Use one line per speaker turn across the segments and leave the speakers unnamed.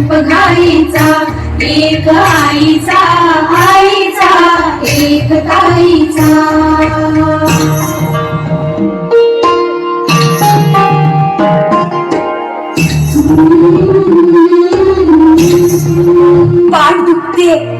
रूप घाईचा एक आईचा आईचा एक ताईचा
पाठ दुखते.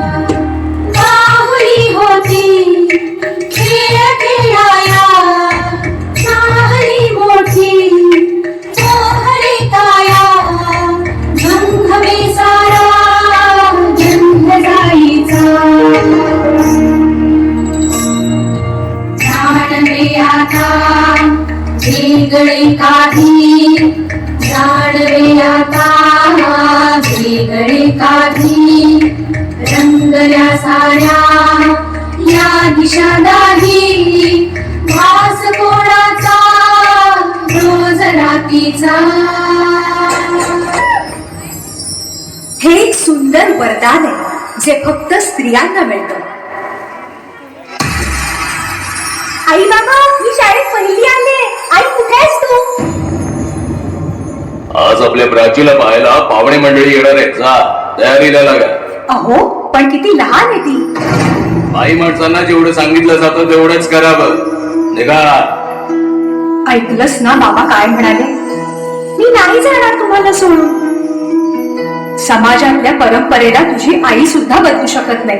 वेगळे काही जाणवे आता वेगळे काठी रंगल्या साड्या या दिशा दाही भास कोणाचा? रोज रातीचा
हे एक सुंदर वरदान आहे जे फक्त स्त्रियांना मिळतं. आई बाबा मी शाळेत पहिली आले. आई कुठे आहेस तू?
आज आपल्या प्राचीला पाहायला पाहुणे मंडळी येणार आहेत. जा तयारीला लागा.
अहो पण किती लहान आहे ती.
बाई माणसांना जेवढं सांगितलं जातं तेवढंच करावं निघा.
ऐकलंस ना बाबा काय म्हणाले? मी नाही जाणार तुम्हाला सोडून. समाजातल्या परंपरेला तुझी आई सुद्धा बदलू शकत नाही.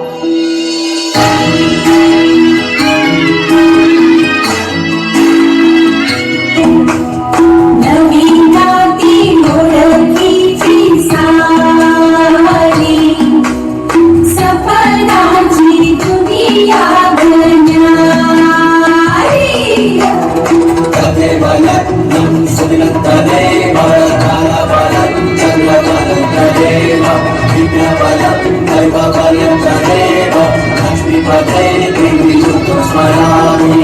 कल्पकार्यं तथैव कल्पिपथैर्
स्मरामि